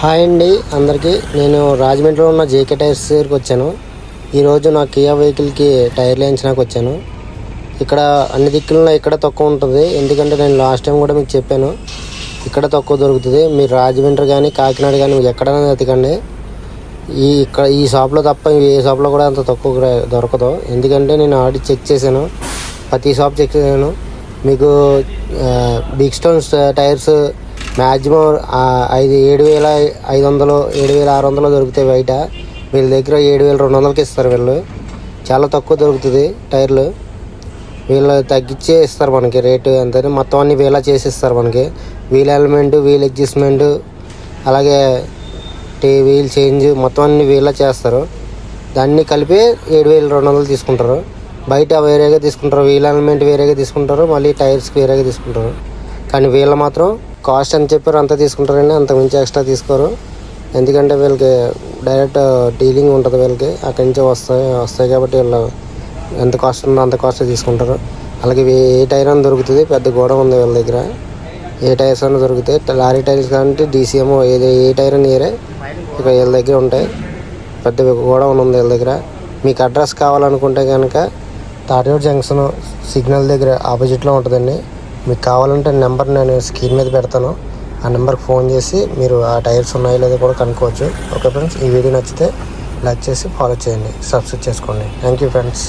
Hi అండి అందరికీ. నేను రాజమండ్రిలో ఉన్న జేకే టైర్స్ దగ్గరికి వచ్చాను. ఈరోజు నా కియా వెహికల్కి టైర్లు వేయించడానికి వచ్చాను. ఇక్కడ అన్ని దిక్కుల్లో ఇక్కడ తక్కువ ఉంటుంది. ఎందుకంటే నేను లాస్ట్ టైం కూడా మీకు చెప్పాను ఇక్కడ తక్కువ దొరుకుతుంది. మీరు రాజమండ్రి కానీ కాకినాడ కానీ మీరు ఎక్కడైనా వెతకండి. ఈ ఇక్కడ ఈ షాప్లో తప్ప ఏ షాప్లో కూడా అంత తక్కువ కూడా దొరకదు. ఎందుకంటే నేను ఆడి చెక్ చేశాను. ప్రతి షాప్ చెక్ చేశాను. మీకు బిగ్ స్టోన్స్ టైర్స్ మ్యాక్సిమం ఐదు ఏడు వేల ఐదు వందలు ఏడు వేల ఆరు వందలు దొరుకుతాయి బయట. వీళ్ళ దగ్గర ఏడు వేల రెండు వందలకి ఇస్తారు వీళ్ళు. చాలా తక్కువ దొరుకుతుంది టైర్లు. వీళ్ళు తగ్గించే ఇస్తారు మనకి రేటు ఎంత మొత్తం అన్ని వీళ్ళ చేసి ఇస్తారు మనకి. వీల్ ఎలిమెంట్ వీల్ అడ్జస్ట్మెంట్ అలాగే టీ వీల్ చేంజ్ మొత్తం అన్ని వీళ్ళ చేస్తారు. దాన్ని కలిపి ఏడు వేల రెండు వందలు తీసుకుంటారు. బయట వేరేగా తీసుకుంటారు. వీల్ ఎలిమెంట్ వేరేగా తీసుకుంటారు. మళ్ళీ టైర్స్కి వేరేగా తీసుకుంటారు. కానీ వీళ్ళు మాత్రం కాస్ట్ ఎంత చెప్పారు అంత తీసుకుంటారండి అంత మించి ఎక్స్ట్రా తీసుకోరు. ఎందుకంటే వీళ్ళకి డైరెక్ట్ డీలింగ్ ఉంటుంది వీళ్ళకి. అక్కడి నుంచి వస్తాయి వస్తాయి కాబట్టి వీళ్ళు ఎంత కాస్ట్ ఉందో అంత కాస్ట్ తీసుకుంటారు. అలాగే ఏ- టైర్ అని దొరుకుతుంది. పెద్ద గోడ ఉంది వీళ్ళ దగ్గర. ఏ టైర్స్ అని దొరుకుతాయి. లారీ టైర్స్ కానీ డీసీఎం ఏది ఏ టైర్ అని ఏరే ఇక్కడ వీళ్ళ దగ్గర ఉంటాయి. పెద్ద గోడ ఉంది వీళ్ళ దగ్గర. మీకు అడ్రస్ కావాలనుకుంటే కనుక తాటిరోడ్ జంక్షన్ సిగ్నల్ దగ్గర ఆపోజిట్లో ఉంటుందండి. మీకు కావాలంటే నెంబర్ నేను స్క్రీన్ మీద పెడతాను. ఆ నెంబర్కి ఫోన్ చేసి మీరు ఆ టైర్స్ ఉన్నాయో లేదో కూడా కనుక్కోవచ్చు. ఓకే ఫ్రెండ్స్ ఈ వీడియో నచ్చితే లైక్ చేసి ఫాలో చేయండి. సబ్స్క్రైబ్ చేసుకోండి. Thank you friends.